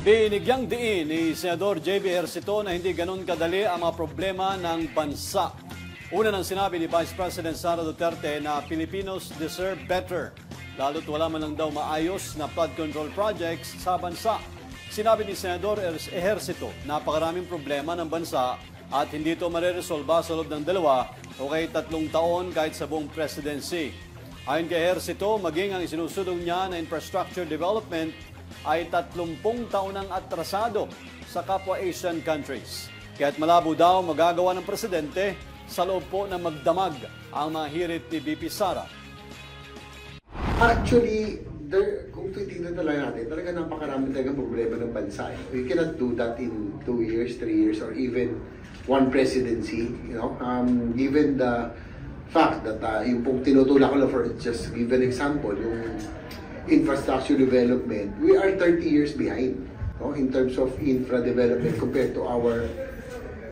Binigyang diin ni Senador J.B. Ejercito na hindi ganun kadali ang mga problema ng bansa. Una nang sinabi ni Vice President Sara Duterte na Filipinos deserve better, lalo't wala man lang daw maayos na flood control projects sa bansa. Sinabi ni Senador Ejercito, napakaraming problema ng bansa at hindi ito mareresolba sa loob ng dalawa o kay tatlong taon kahit sa buong presidency. Ayon kay Ejercito, maging ang isinusulong niya na infrastructure development ay 30 taon ang atrasado sa kapwa Asian countries. Kaya't malabo daw magagawa ng presidente sa loob po na magdamag ang mga hirit ni BP Sara. Actually, there, kung titignan talaga natin, talaga napakarami talaga problema ng bansa. eh. We cannot do that in two years, three years, or even one presidency. You know, um, given the fact that uh, yung pong tinutulak ko lang for just give an example, yung infrastructure development, we are 30 years behind no, in terms of infra development compared to our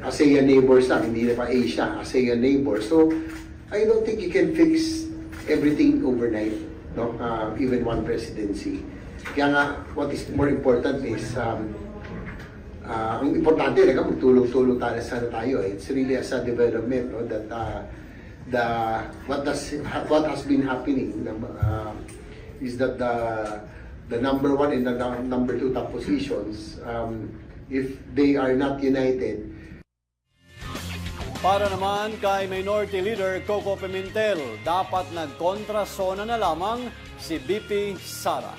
ASEAN neighbors lang, hindi na pa Asia, ASEAN neighbors. So, I don't think you can fix everything overnight, no? Uh, even one presidency. Kaya nga, what is more important is, um, uh, ang importante talaga magtulong-tulong tayo sana tayo. eh. It's really as a development, no? That uh, the what has what has been happening uh, is that the the number one and the number two top positions, um, if they are not united, Para naman kay Minority Leader Coco Pimentel, dapat nagkontrasona na lamang si BP Sara.